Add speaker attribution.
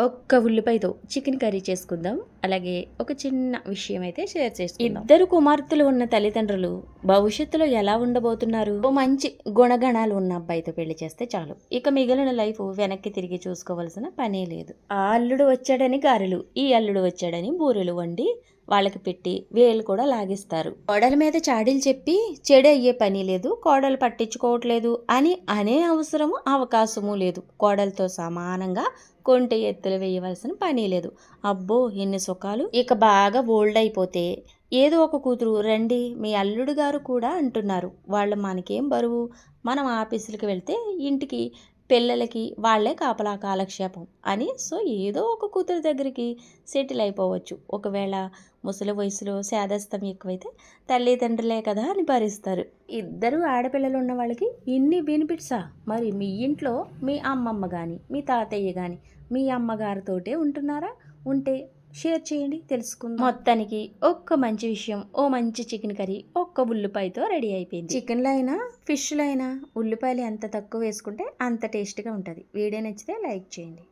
Speaker 1: ఒక్క ఉల్లిపాయతో chicken curry చేసుకుందాం. అలాగే ఒక చిన్న విషయం అయితే షేర్ చేసుకుందాం. ఇద్దరు కుమార్తెలు ఉన్న తల్లిదండ్రులు భవిష్యత్తులో ఎలా ఉండబోతున్నారు? ఓ మంచి గుణగణాలు ఉన్న అబ్బాయితో పెళ్ళి చేస్తే చాలు. ఇక మిగిలిన లైఫ్ వెనక్కి తిరిగి చూసుకోవాల్సిన పనే లేదు. ఆ అల్లుడు వచ్చాడని గారెలు ఈ అల్లుడు వచ్చాడని బూరెలు వండి వాళ్ళకి పెట్టి వేలు కూడా లాగిస్తారు. కోడల మీద చాడీలు చెప్పి చెడు అయ్యే పని లేదు కోడలు పట్టించుకోవట్లేదు అని అనే అవసరము అవకాశము లేదు. కోడలతో సమానంగా కొంటె ఎత్తులు వేయవలసిన పని లేదు. అబ్బో ఎన్ని సుఖాలు. ఇక బాగా ఓల్డ్ అయిపోతే ఏదో ఒక కూతురు రండి మీ అల్లుడు గారు కూడా అంటున్నారు. వాళ్ళు మనకేం బరువు? మనం ఆఫీసులకి వెళ్తే ఇంటికి పిల్లలకి వాళ్ళే కాపలా కాలక్షేపం అని సో ఏదో ఒక కూతురు దగ్గరికి సెటిల్ అయిపోవచ్చు. ఒకవేళ ముసలి వయసులో శాదస్తం ఎక్కువైతే తల్లిదండ్రులే కదా అని భరిస్తారు. ఇద్దరు ఆడపిల్లలు ఉన్న వాళ్ళకి ఇన్ని బెనిఫిట్సా? మరి మీ ఇంట్లో మీ అమ్మమ్మ కానీ మీ తాతయ్య కానీ మీ అమ్మగారితోటే ఉంటున్నారా? ఉంటే షేర్ చేయండి తెలుసుకుందాం. మొత్తానికి ఒక్క మంచి విషయం ఓ మంచి చికెన్ కర్రీ ఒక్క ఉల్లిపాయతో రెడీ అయిపోయింది. చికెన్లో అయినా ఫిష్లో అయినా ఉల్లిపాయలు ఎంత తక్కువ వేసుకుంటే అంత టేస్ట్గా ఉంటుంది. వీడియో నచ్చితే లైక్ చేయండి.